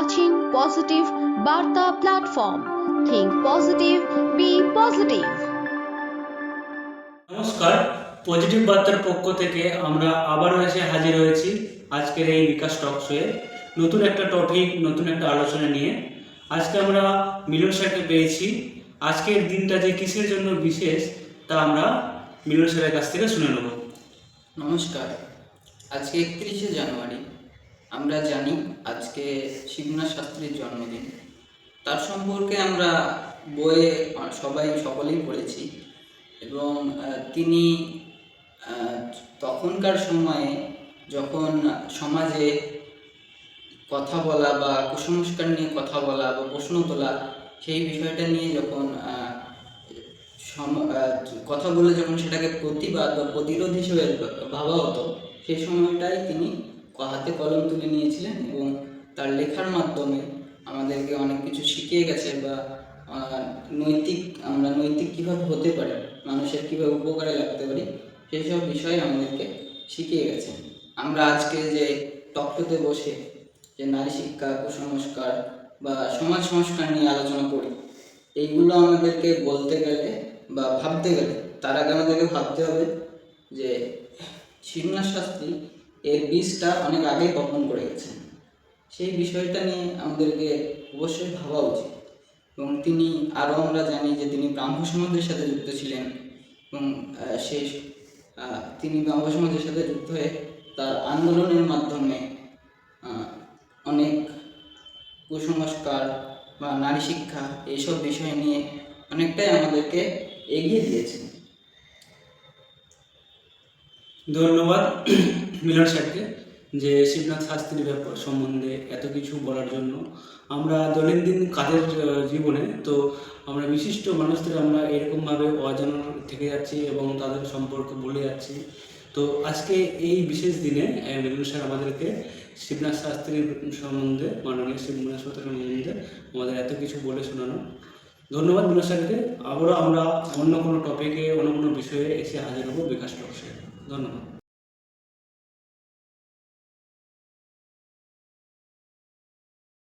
watching Positive Barta platform. Think positive, be positive. নমস্কার। Positive বার্তার পক্ষ থেকে আমরা আবারও এসে হাজির হয়েছি আজকের এই বিকাশ টক শোয়ে নতুন একটা টপিক নতুন একটা আলোচনা নিয়ে। আজকে আমরা মিলন স্যারকে পেয়েছি। আজকের দিনটা যে কিসের জন্য বিশেষ তা আমরা মিলন স্যারের কাছ থেকে শুনে নেব। নমস্কার। আজকে একত্রিশে জানুয়ারি। আমরা জানি আজকে শিবনাথ শাস্ত্রীর জন্মদিন। তার সম্পর্কে আমরা বইয়ে সবাই সকলেই পড়েছি এবং তিনি তখনকার সময়ে যখন সমাজে কথা বলা বা কুসংস্কার নিয়ে কথা বলা বা প্রশ্ন তোলা সেই বিষয়টা নিয়ে যখন আহ, কথাগুলো যখন সেটাকে প্রতিবাদ বা প্রতিরোধ হিসেবে ভাবা হতো সেই সময়টাই তিনি হাতে কলম তুলে নিয়েছিলেন এবং তার লেখার মাধ্যমে আমাদেরকে অনেক কিছু শিখিয়ে গেছে বা নৈতিক, আমরা নৈতিক কীভাবে হতে পারি, মানুষের কীভাবে উপকারে লাগতে পারি সেই সব বিষয়ে আমাদেরকে শিখিয়ে গেছে। আমরা আজকে যে টকশোতে বসে যে নারী শিক্ষা, কুসংস্কার বা সমাজ সংস্কার নিয়ে আলোচনা করি, এইগুলো আমাদেরকে বলতে গেলে বা ভাবতে গেলে তার আগে আমাদেরকে ভাবতে হবে যে শিবনাথ শাস্ত্রী এর বীজটা অনেক আগেই বপন করে গেছেন সেই বিষয়টা নিয়ে আমাদেরকে অবশ্যই ভাবা উচিত। এবং তিনি আরও আমরা জানি যে তিনি ব্রাহ্ম সমাজের সাথে যুক্ত ছিলেন এবং সেই তিনি ব্রাহ্ম সমাজের সাথে যুক্ত হয়ে তার আন্দোলনের মাধ্যমে অনেক কুসংস্কার বা নারী শিক্ষা এইসব বিষয় নিয়ে অনেকটাই আমাদেরকে এগিয়ে দিয়েছেন। ধন্যবাদ মিলন স্যারকে যে শিবনাথ শাস্ত্রীর ব্যাপার সম্বন্ধে এত কিছু বলার জন্য। আমরা দৈনন্দিন কাজের জীবনে তো আমরা বিশিষ্ট মানুষদের আমরা এরকমভাবে অজানা থেকে যাচ্ছি এবং তাদের সম্পর্ক বলে যাচ্ছি। তো আজকে এই বিশেষ দিনে মিলন স্যার আমাদেরকে শিবনাথ শাস্ত্রীর সম্বন্ধে, মাননীয় শিবনাথ শাস্ত্রীর সম্বন্ধে আমাদের এত কিছু বলে শোনানো। ধন্যবাদ মিলন স্যারকে। আবারও আমরা অন্য কোনো টপিকে অন্য কোনো বিষয়ে এসে হাজির হব বিকাশ টকসে ধন্যবাদ।